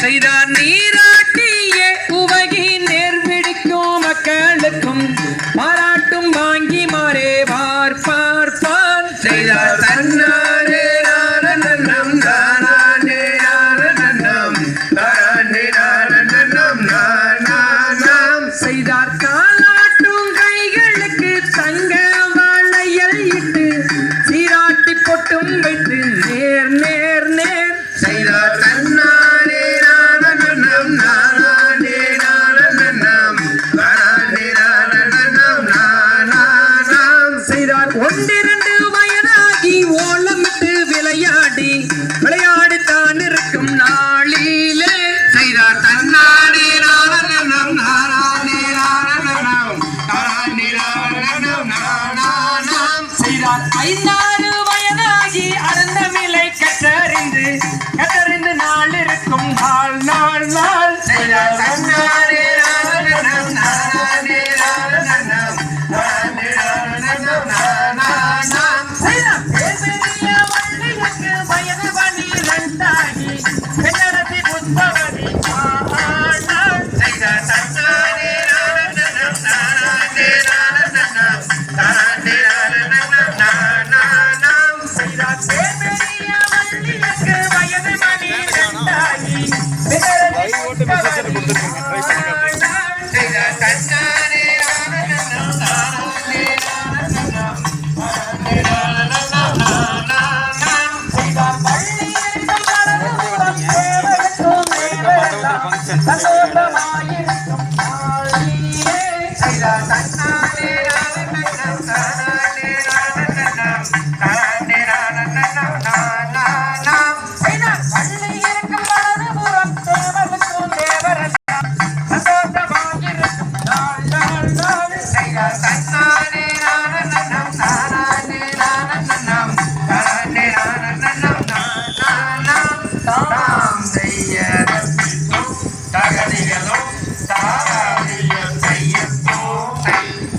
செய்தார் நீராட்டிய உவகின் நேர்விடிக்கும் மக்களுக்கும். பாராட்டும் வாங்கி மாறே பார்ப்பார் பார் செய்தார் தன்னாரே நாரணம் நானே நாரணம் நானே நாரணம் நானாம் செய்தார் கால செய்தார். ஒன்றிரண்டு வயதாகி ஓலமிட்டு விளையாடி விளையாடு தான் இருக்கும் நாளிலே. செய்தார். செய்தார். ஐந்தாறு வயதாகி அறந்தமிழை கற்றறிந்து Vem